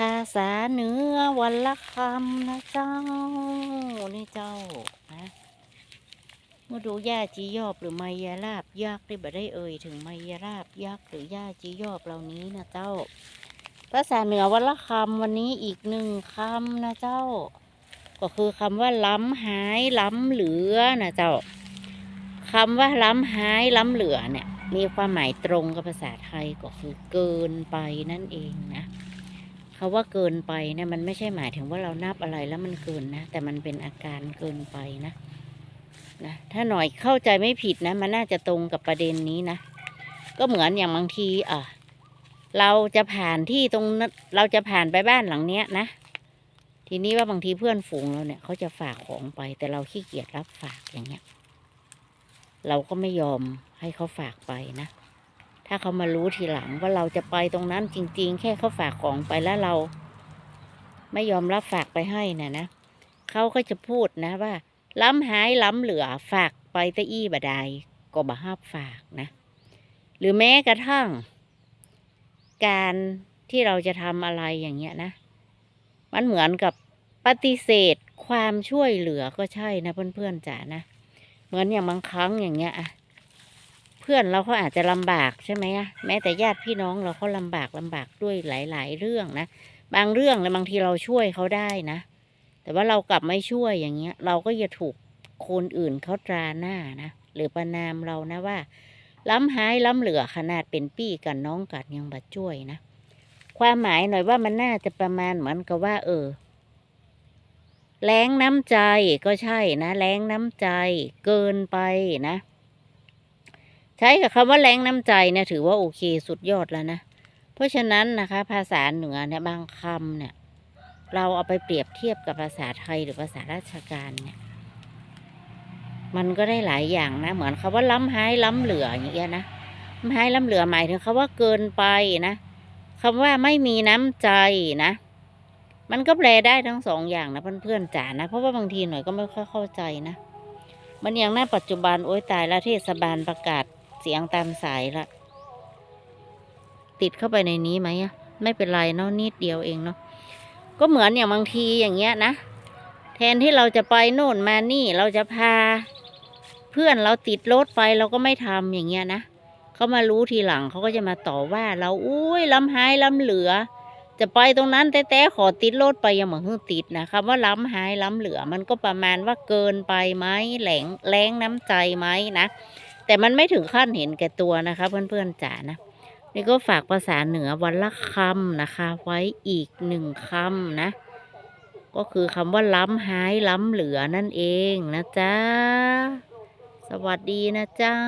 ภาษาเหนือวันละคำนะเจ้า นี่เจ้านะเมื่อดูย่าจียอบหรือไมยาลาบยักษ์ได้บ่ได้เอ่ยถึงไมยาลาบยักษ์หรือย่าจียอบเหล่านี้นะเจ้า ภาษาเหนือวันละคำวันนี้อีกหนึ่งคำนะเจ้า ก็คือคำว่าล้ำหายล้ำเหลือนะเจ้าคำว่าล้ำหายล้ำเหลือเนี่ย มีความหมายตรงกับภาษาไทยก็คือเกินไปนั่นเองนะ คาว่าเกินไปเนี่ยมันไม่ใช่หมายถึงว่าเรานับอะไรแล้วมันเกินนะ แต่มันเป็นอาการเกินไปนะนะถ้าหน่อยเข้าใจไม่ผิดนะ มันน่าจะตรงกับประเด็นนี้นะ ก็เหมือนอย่างบางทีอะเราจะผ่านที่ตรงนั้นเราจะผ่านไปบ้านหลังเนี้ยนะ ทีนี้ว่าบางทีเพื่อนฝูงเราเนี่ยเขาจะฝากของไป แต่เราขี้เกียจรับฝากอย่างเงี้ย เราก็ไม่ยอมให้เขาฝากไปนะ ถ้าเขามารู้ทีหลังว่าเราจะไปตรงนั้นจริง ๆ แค่เขาฝากของไปแล้วเรา ไม่ยอมรับฝากไปให้นะนะเขาก็จะพูดนะว่า ล้ำหายล้ำเหลือฝากไปตะอี้บดายก็บ่ฮับฝากนะ หรือแม้กระทั่ง การที่เราจะทำอะไรอย่างเงี้ยนะ มันเหมือนกับปฏิเสธความช่วยเหลือก็ใช่นะเพื่อนๆจ๋านะ เหมือนอย่างบางครั้งอย่างเงี้ยอะ เพื่อนเราเขาอาจจะลำบากใช่ไหมอะแม้แต่ญาติพี่น้องเราเขาลำบากลำบากด้วยหลาย ๆ เรื่องนะบางเรื่องเลยบางทีเราช่วยเขาได้นะ แต่ว่าเรากลับไม่ช่วยอย่างเงี้ย เราก็จะถูกคนอื่นเขาตราหน้านะหรือประนามเรานะว่า ล้ำหายล้ำเหลือขนาดเป็นปี้กันน้องกัดยังบัดช่วยนะความหมายหน่อยว่ามันน่าจะประมาณเหมือนกับว่า เออแรงน้ำใจก็ใช่นะแรงน้ำใจเกินไปนะ ใช้กับคำว่าแรงน้ำใจเนี่ยถือว่าโอเคสุดยอดแล้วนะ เพราะฉะนั้นนะคะ ภาษาเหนือเนี่ยบางคำเนี่ย เราเอาไปเปรียบเทียบกับภาษาไทยหรือภาษาราชการเนี่ย มันก็ได้หลายอย่างนะ เหมือนคาว่าล้ำหายล้ำเหลืออย่างเงี้ยนะล้ำหายล้ำเหลือหมายถึงคาว่าเกินไปนะคำว่าไม่มีน้ำใจนะ มันก็แปลได้ทั้งสองอย่างนะเพื่อนๆจ๋านะ เพราะว่าบางทีหน่อยก็ไม่ค่อยเข้าใจนะ มันอย่างหน้าปัจจุบันโอ้ยตายแล้วเทศบาลประกาศ เสียงตามสายละ ติดเข้าไปในนี้ไหมอะไม่เป็นไรเนาะนิดเดียวเองเนาะก็เหมือนอย่างบางทีอย่างเงี้ยนะ แทนที่เราจะไปโน่นมานี่เราจะพา เพื่อนเราติดรถไปเราก็ไม่ทำอย่างเงี้ยนะเขามารู้ทีหลังเขาก็จะมาต่อว่า เราอุ้ยล้ำหายล้ำเหลือ จะไปตรงนั้นแต่แต่ขอติดรถไปยังเหมือนเพิ่งติดนะคำว่าล้ำหายล้ำเหลือ มันก็ประมาณว่าเกินไปไหมแหลงแรงน้ำใจไหมนะ แต่มันไม่ถึงขั้นเห็นแก่ตัวนะคะ เพื่อนๆจ๋านะ นี่ก็ฝากภาษาเหนือวันละคำนะคะ ไว้อีกหนึ่งคำนะ ก็คือคำว่าล้ำหายล้ำเหลือนั่นเองนะจ๊ะ สวัสดีนะเจ้า